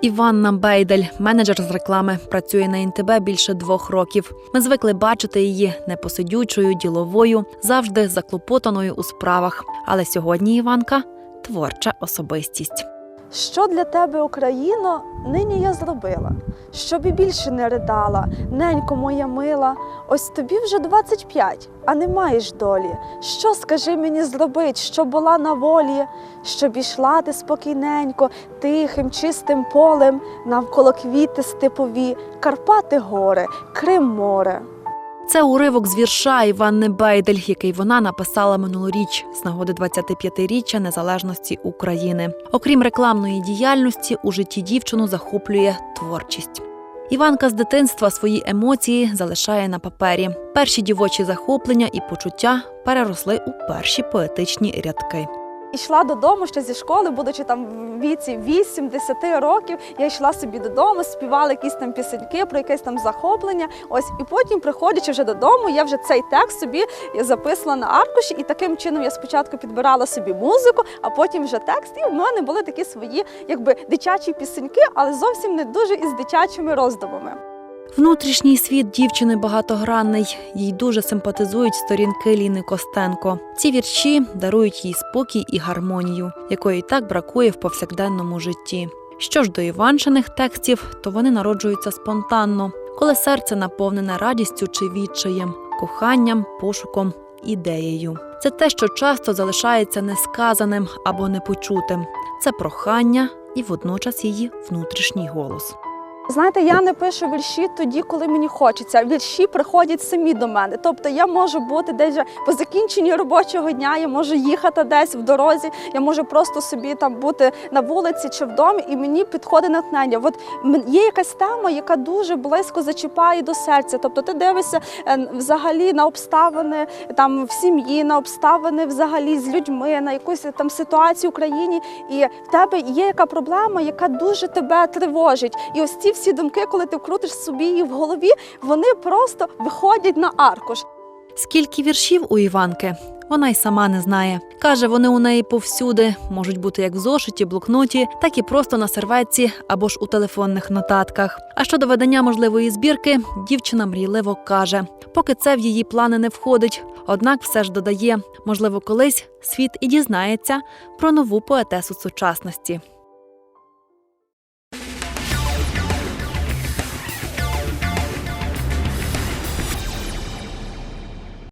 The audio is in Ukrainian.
Іванна Бейдель, менеджер з реклами, працює на НТБ більше двох років. Ми звикли бачити її непосидючою, діловою, завжди заклопотаною у справах. Але сьогодні Іванка творча особистість. Що для тебе, Україно, нині я зробила? Щоб і більше не ридала, ненько моя мила, ось тобі вже 25, а не маєш долі. Що скажи мені зробить, щоб була на волі, щоб ішла ти спокійненько, тихим, чистим полем, навколо квіти степові, Карпати гори, Крим море. Це уривок з вірша Іванни Бейдель, який вона написала минулоріч з нагоди 25-річчя незалежності України. Окрім рекламної діяльності, у житті дівчину захоплює творчість. Іванка з дитинства свої емоції залишає на папері. Перші дівочі захоплення і почуття переросли у перші поетичні рядки. Ішла додому ще зі школи, будучи там в віці 8-10 років. Я йшла собі додому, співала якісь там пісеньки про якесь там захоплення. Ось і потім, приходячи вже додому, я вже цей текст собі записала на аркуші, і таким чином я спочатку підбирала собі музику, а потім вже текст. І в мене були такі свої, якби дитячі пісеньки, але зовсім не дуже із дитячими роздумами. Внутрішній світ дівчини багатогранний. Їй дуже симпатизують сторінки Ліни Костенко. Ці вірші дарують їй спокій і гармонію, якої так бракує в повсякденному житті. Що ж до Іваншиних текстів, то вони народжуються спонтанно, коли серце наповнене радістю чи відчаєм, коханням, пошуком, ідеєю. Це те, що часто залишається несказаним або непочутим. Це прохання і водночас її внутрішній голос. Знаєте, я не пишу вірші тоді, коли мені хочеться. Вірші приходять самі до мене. Тобто я можу бути десь вже по закінченні робочого дня, я можу їхати десь в дорозі, я можу просто собі там бути на вулиці чи в домі, і мені підходить натхнення. От є якась тема, яка дуже близько зачіпає до серця. Тобто ти дивишся е, взагалі на обставини там в сім'ї, на обставини взагалі з людьми, на якусь там ситуацію в країні, і в тебе є яка проблема, яка дуже тебе тривожить. І ось ці всі думки, коли ти крутиш собі її в голові, вони просто виходять на аркуш. Скільки віршів у Іванки? Вона й сама не знає. Каже, вони у неї повсюди можуть бути як в зошиті, блокноті, так і просто на серветці або ж у телефонних нотатках. А щодо видання можливої збірки, дівчина мрійливо каже, поки це в її плани не входить. Однак все ж додає, можливо, колись світ і дізнається про нову поетесу сучасності.